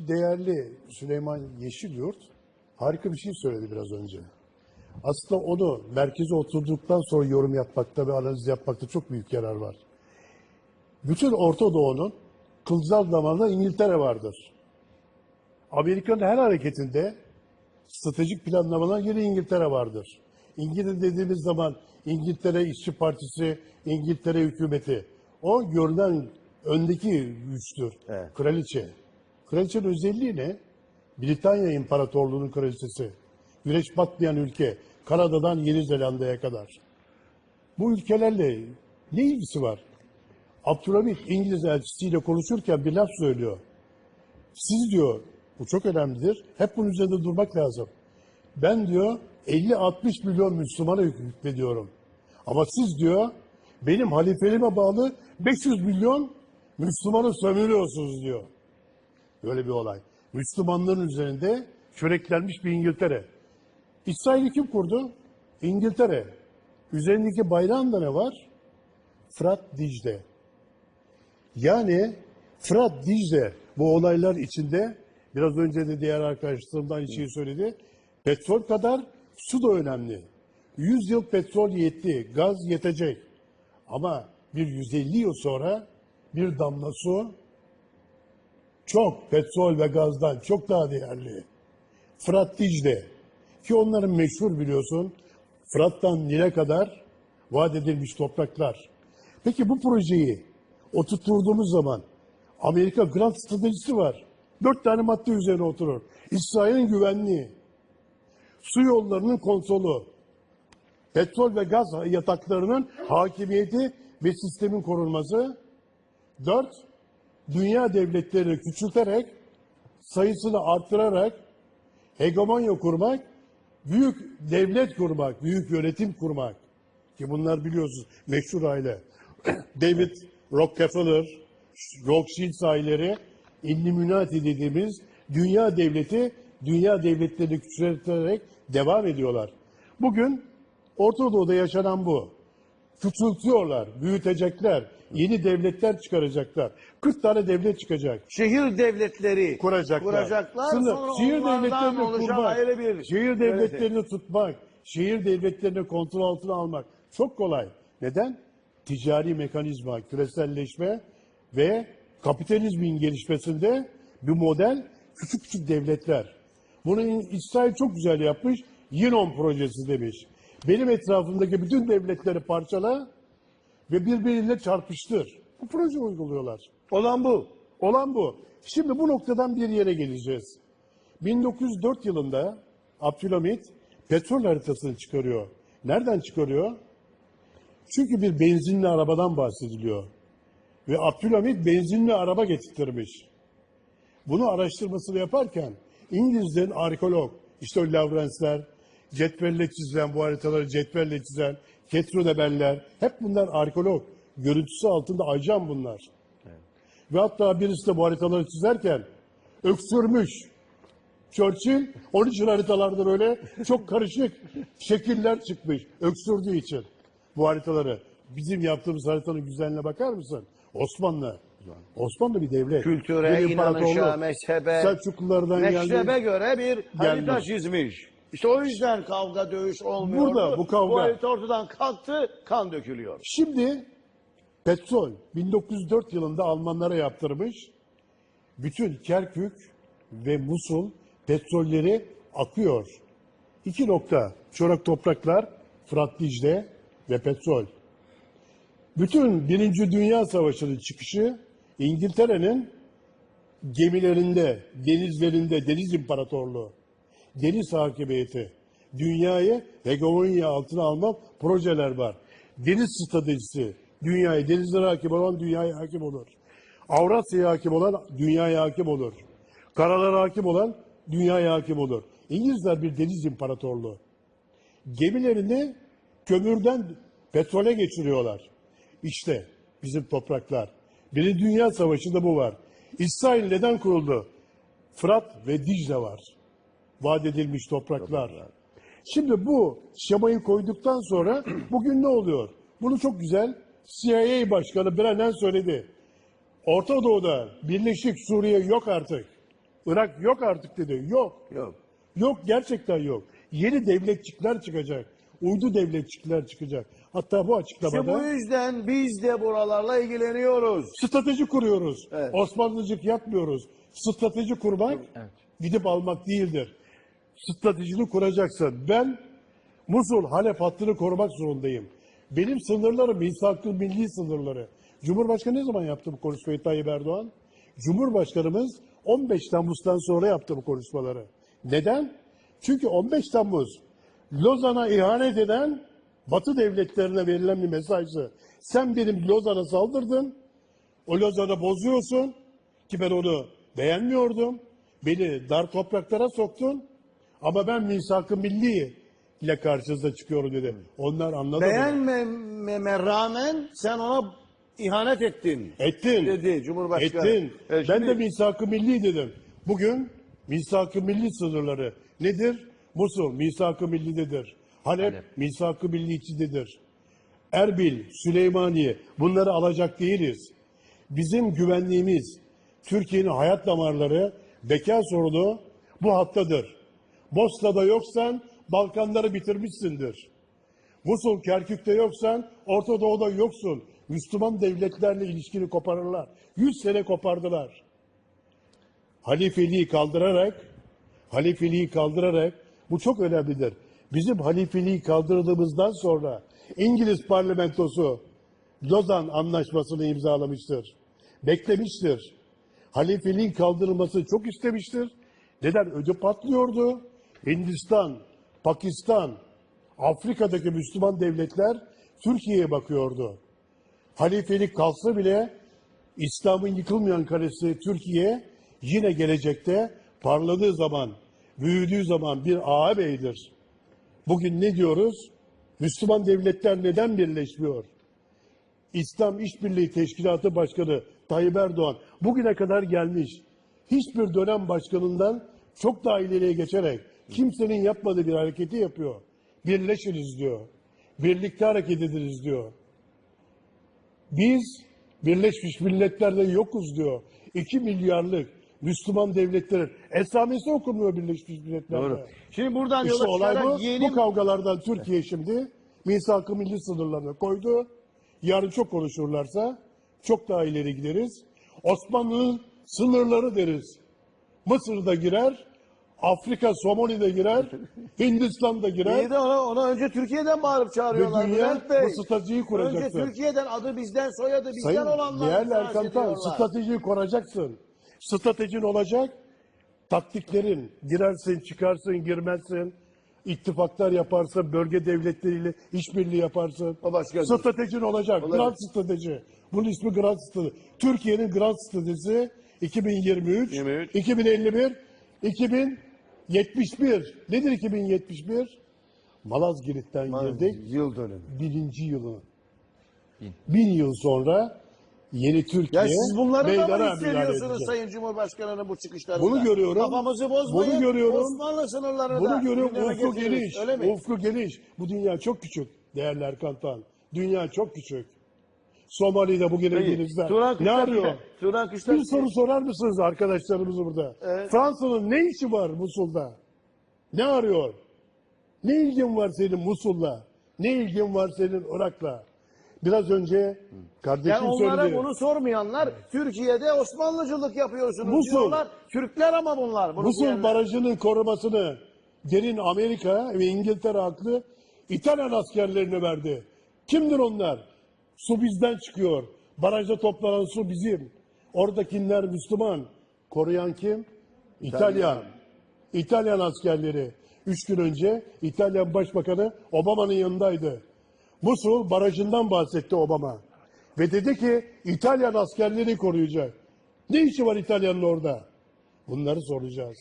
Değerli Süleyman Yeşilyurt harika bir şey söyledi biraz önce. Aslında onu merkeze oturduktan sonra yorum yapmakta ve analiz yapmakta çok büyük yarar var. Bütün Orta Doğu'nun kılcal damarında İngiltere vardır. Amerika'nın her hareketinde stratejik planlamalar yine İngiltere vardır. İngiltere dediğimiz zaman İngiltere İşçi Partisi, İngiltere hükümeti. O görünen öndeki güçtür. Evet. Kraliçe. Kraliçenin özelliği ne? Britanya İmparatorluğu'nun kraliçesi. Güneş batmayan ülke. Kanada'dan Yeni Zelanda'ya kadar. Bu ülkelerle ne ilgisi var? Abdülhamit İngiliz elçisiyle konuşurken bir laf söylüyor. Siz diyor, bu çok önemlidir, hep bunun üzerinde durmak lazım. Ben diyor 50-60 milyon Müslümana hükmediyorum. Ama siz diyor benim halifeliğime bağlı 500 milyon Müslümanı sömürüyorsunuz diyor. Böyle bir olay. Müslümanlığın üzerinde çöreklenmiş bir İngiltere. İsrail'i kim kurdu? İngiltere. Üzerindeki bayrağında ne var? Fırat Dicle. Yani Fırat Dicle bu olaylar içinde biraz önce de diğer arkadaşlarımdan aynı şeyi söyledi. Petrol kadar su da önemli. 100 yıl petrol yetti, gaz yetecek. Ama bir 150 yıl sonra bir damla su çok petrol ve gazdan çok daha değerli. Fırat Dicle ki onların meşhur biliyorsun Fırat'tan Nil'e kadar vaat edilmiş topraklar. Peki bu projeyi oturtturduğumuz zaman Amerika Grand Stratejisi var. Dört tane madde üzerine oturur. İsrail'in güvenliği, su yollarının kontrolü, petrol ve gaz yataklarının hakimiyeti ve sistemin korunması. Dört, dünya devletlerini küçülterek, sayısını arttırarak hegemonya kurmak, büyük devlet kurmak, büyük yönetim kurmak. Ki bunlar biliyorsunuz meşhur aile. David Rockefeller, Rothschild aileleri, Illuminati dediğimiz dünya devleti, dünya devletlerini küçülterek devam ediyorlar. Bugün Orta Doğu'da yaşanan bu. Küçültüyorlar, büyütecekler, yeni devletler çıkaracaklar. 40 tane devlet çıkacak. Şehir devletleri kuracaklar. kuracaklar. Sınır- sonra şehir devletlerini kurmak, ayrı bir şehir yönetim. devletlerini tutmak, şehir devletlerini kontrol altına almak çok kolay. Neden? Ticari mekanizma, küreselleşme ve kapitalizmin gelişmesinde bir model küçük küçük devletler. Bunu İsrail çok güzel yapmış. Yinon projesi demiş. Benim etrafımdaki bütün devletleri parçala ve birbiriyle çarpıştır. Bu proje uyguluyorlar. Olan bu. Olan bu. Şimdi bu noktadan bir yere geleceğiz. 1904 yılında Abdülhamit petrol haritasını çıkarıyor. Nereden çıkarıyor? Çünkü bir benzinli arabadan bahsediliyor. Ve Abdülhamit benzinli araba getirtirmiş. Bunu araştırmasını yaparken İngilizlerin arkeolog, işte o Lawrence'ler, cetvelle çizilen bu haritaları cetvelle çizen, Ketrunebeller, hep bunlar arkeolog. Görüntüsü altında ajan bunlar. Ve hatta birisi de bu haritaları çizerken öksürmüş. Churchill onun için haritalarda böyle çok karışık şekiller çıkmış öksürdüğü için bu haritaları. Bizim yaptığımız haritanın güzelliğine bakar mısın? Osmanlı. Osmanlı bir devlet. Kültüre, bir inanışa, mezhebe, Selçuklulardan geldi. meşrebe göre bir harita Gelmiş. çizmiş. İşte o yüzden kavga dövüş olmuyor. Burada bu kavga. Bu harita ortadan kalktı, kan dökülüyor. Şimdi petrol 1904 yılında Almanlara yaptırmış. Bütün Kerkük ve Musul petrolleri akıyor. İki nokta. Çorak topraklar, Fırat Dicle ve petrol. Bütün Birinci Dünya Savaşı'nın çıkışı İngiltere'nin gemilerinde, denizlerinde, deniz imparatorluğu, deniz hakimiyeti, dünyayı hegemonya altına almak projeler var. Deniz stratejisi, dünyayı, denizlere hakim olan dünyaya hakim olur. Avrasya'ya hakim olan dünyaya hakim olur. Karalara hakim olan dünyaya hakim olur. İngilizler bir deniz imparatorluğu. Gemilerini kömürden petrole geçiriyorlar. İşte bizim topraklar. Birinci Dünya Savaşı'nda bu var. İsrail neden kuruldu? Fırat ve Dicle var. Vaat edilmiş topraklar. Şimdi bu şemayı koyduktan sonra bugün ne oluyor? Bunu çok güzel CIA Başkanı Brennan söyledi. Orta Doğu'da Birleşik Suriye yok artık. Irak yok artık dedi. Yok. Yok. Yok gerçekten yok. Yeni devletçikler çıkacak. Uydu devletçikler çıkacak. Hatta bu İşte açıklamada bu yüzden biz de buralarla ilgileniyoruz. strateji kuruyoruz. Evet. Osmanlıcık yapmıyoruz. Strateji kurmak gidip almak değildir. Stratejini kuracaksın. Ben Musul, Halep hattını korumak zorundayım. Benim sınırlarım, insaklı milli sınırları. Cumhurbaşkanı ne zaman yaptı bu konuşmayı Tayyip Erdoğan? Cumhurbaşkanımız 15 Temmuz'dan sonra yaptı bu konuşmaları. Neden? Çünkü 15 Temmuz Lozan'a ihanet eden Batı devletlerine verilen bir mesajdı. Sen benim Lozan'a saldırdın, o Lozan'ı bozuyorsun ki ben onu beğenmiyordum. Beni dar topraklara soktun ama ben misak-ı milli ile karşınıza çıkıyorum dedi. Onlar anladı. bunu. Beğenmeme rağmen sen ona ihanet ettin. Ettin. Dedi Cumhurbaşkanı. Ettin. Ben şimdi- de misak-ı milli dedim. Bugün misak-ı milli sınırları nedir? Musul misak-ı millidedir. Halep, misak-ı milli içindedir. Erbil, Süleymaniye bunları alacak değiliz. Bizim güvenliğimiz, Türkiye'nin hayat damarları, beka sorunu bu hattadır. Bosna'da yoksan Balkanları bitirmişsindir. Musul, Kerkük'te yoksan Orta Doğu'da yoksun. Müslüman devletlerle ilişkini koparırlar. Yüz sene kopardılar. Halifeliği kaldırarak, halifeliği kaldırarak, bu çok önemlidir. Bizim halifeliği kaldırdığımızdan sonra İngiliz parlamentosu Lozan Anlaşması'nı imzalamıştır. Beklemiştir. Halifeliğin kaldırılması çok istemiştir. Neden? Ödü patlıyordu. Hindistan, Pakistan, Afrika'daki Müslüman devletler Türkiye'ye bakıyordu. Halifelik kalksa bile İslam'ın yıkılmayan kalesi Türkiye yine gelecekte parladığı zaman, büyüdüğü zaman bir ağabeydir. Bugün ne diyoruz? Müslüman devletler neden birleşmiyor? İslam İşbirliği Teşkilatı Başkanı Tayyip Erdoğan bugüne kadar gelmiş. Hiçbir dönem başkanından çok daha ileriye geçerek kimsenin yapmadığı bir hareketi yapıyor. Birleşiriz diyor. Birlikte hareket ederiz diyor. Biz Birleşmiş Milletler'de yokuz diyor. 2 milyarlık Müslüman devletlerin esamesi okunmuyor Birleşmiş Milletler'de. Doğru. Şimdi buradan İşte yola olay bu. yeni Bu kavgalardan Türkiye şimdi misak-ı milli sınırlarını koydu. Yarın çok konuşurlarsa çok daha ileri gideriz. Osmanlı'nın sınırları deriz. Mısır'da girer, Afrika Somali'de girer, Hindistan'da girer. İyi de ona, ona önce Türkiye'den bağırıp çağırıyorlar Ve dünya Bülent Bey. bu stratejiyi kuracaktır. Önce Türkiye'den adı bizden soyadı bizden Sayın olanlar değerli Erkan Tan, stratejiyi kuracaksın. Stratejin olacak. Taktiklerin girersin, çıkarsın, girmezsin. İttifaklar yaparsın, bölge devletleriyle işbirliği yaparsın. O başka bir- Stratejin olacak. Olabilir. Grand strateji. Bunun ismi Grand strateji. Türkiye'nin Grand stratejisi 2023, 23. 2051, 2071. Nedir 2071? Malazgirt'ten girdik Yıl dönümü. birinci yılı. Bin yıl sonra yeni Türkiye Ya siz bunları da meydana mı müdahale hissediyorsunuz edecek. Sayın Cumhurbaşkanı'nın bu çıkışlarında? Bunu görüyorum. Kafamızı bozmayın. Bunu görüyorum. Osmanlı sınırlarını da Bunu görüyorum. gündeme Ufku geniş. Öyle mi? Ufku geniş. Bu dünya çok küçük değerli Erkan Tan. Dünya çok küçük. Somali'de bugün Peki. Turan Ne arıyor? Turan Kuşlar- Bir soru sorar mısınız arkadaşlarımız burada? Evet. Fransa'nın ne işi var Musul'da? Ne arıyor? Ne ilgin var senin Musul'la? Ne ilgin var senin Irak'la? Biraz önce kardeşim Yani onlara söyledi. bunu sormayanlar Türkiye'de Osmanlıcılık yapıyorsunuz Musul. diyorlar. Türkler ama bunlar. Bunu Musul diyenler. Barajı'nın korumasını derin Amerika ve İngiltere haklı İtalyan askerlerine verdi. Kimdir onlar? Su bizden çıkıyor. Barajda toplanan su bizim. Oradakiler Müslüman. Koruyan kim? İtalyan. İtalyan askerleri. Üç gün önce İtalyan Başbakanı Obama'nın yanındaydı. Musul barajından bahsetti Obama. Ve dedi ki İtalyan askerleri koruyacak. Ne işi var İtalyanın orada? Bunları soracağız.